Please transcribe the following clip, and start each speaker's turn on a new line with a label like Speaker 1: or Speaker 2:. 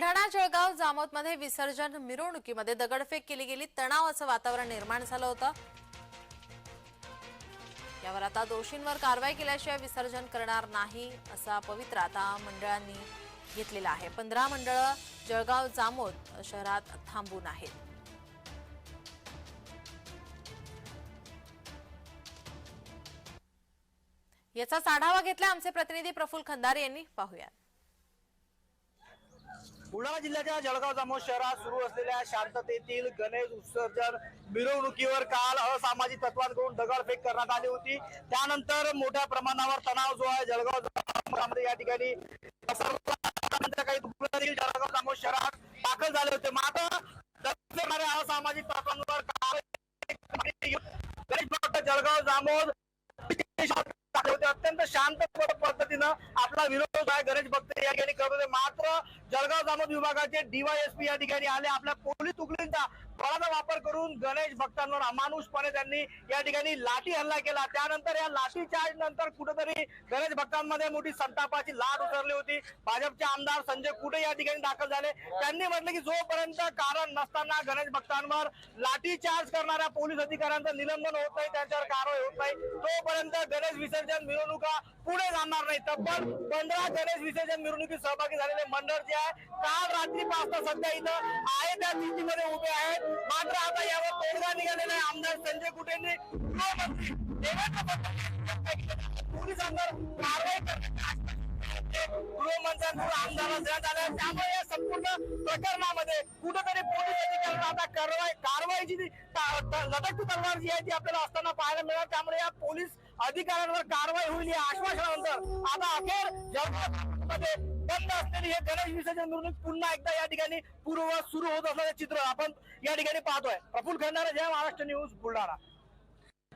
Speaker 1: बुलढाणा जळगाव जामोदमध्ये विसर्जन मिरवणुकीमध्ये दगडफेक केली गेली. तणावाचं वातावरण निर्माण झालं होतं. यावर आता दोषींवर कारवाई केल्याशिवाय विसर्जन करणार नाही असा पवित्रा आता मंडळांनी घेतलेला आहे. पंधरा मंडळं जळगाव जामोद शहरात थांबून आहेत. याचाच आढावा घेतला आमचे प्रतिनिधी प्रफुल्ल खंदारे यांनी. पाहूयात.
Speaker 2: बुलढाणा जिल्ह्याच्या जळगाव जामोद शहरात सुरू असलेल्या शांततेतील गणेश उत्सर्जन मिरवणुकीवर काल असामाजिक तत्वांकडून दगडफेक करण्यात आली होती. त्यानंतर मोठ्या प्रमाणावर तणाव जो आहे जळगाव या ठिकाणी काही जळगाव जामोद शहरात दाखल झाले होते. मात्र असामाजिक तत्वांवर गणेश जळगाव जामोद होते अत्यंत शांत पद्धतीनं आपला विरोध आहे. गणेश भक्त या ठिकाणी करत होते. मात्र जळगाव जामोद विभागाचे डीवायएसपी या ठिकाणी आले. आपल्या पोलीस तुकडींचा बळाचा वापर करून गणेश भक्तांवर अमानुषपणे त्यांनी या ठिकाणी लाठी हल्ला केला. त्यानंतर या लाठी चार्ज नंतर कुठेतरी गणेश भक्तांमध्ये मोठी संतापाची लाट उतरली होती. भाजपचे आमदार संजय कुठे या ठिकाणी दाखल झाले. त्यांनी म्हटलं की जोपर्यंत कारण नसताना गणेश भक्तांवर लाठी चार्ज करणाऱ्या पोलीस अधिकाऱ्यांचं निलंबन होत नाही त्यांच्यावर कारवाई होत नाही तोपर्यंत गणेश विसर्जन मिरवणुका पुढे जाणार नाही. तब्बल पंधरा गणेश विसर्जन मिरवणुकीत सहभागी झालेले मंडळ जे आहे काल रात्री पाच सध्या इथं आहे. त्या स्थितीमध्ये उभे आहेत. मात्र आता यावर तोडगा निघालेला आहे. आमदार संजय कुटेंनी गृहमंत्री देवेंद्र फडणवीस कारवाई करण्याचे गृहमंत्र्यांकडून आमदाराला देण्यात आलं त्यामुळे या संपूर्ण प्रकरणामध्ये कुठेतरी पोलीस अधिकाऱ्यांना आता कारवाई कारवाईची जी लटकती तलवार जी आहे ती आपल्याला असताना पाहायला मिळणार. त्यामुळे या पोलीस अधिकाऱ्यांवर कारवाई होईल या आश्वासनानंतर आता अखेर जळगावमध्ये बंद असलेली हे गणेश विसर्जन मिरवणूक पुन्हा एकदा या ठिकाणी पूर्ववत सुरू होत असल्याचं चित्र आपण या ठिकाणी पाहतोय. प्रफुल्ल खंडारे जय महाराष्ट्र न्यूज बुलढाणा.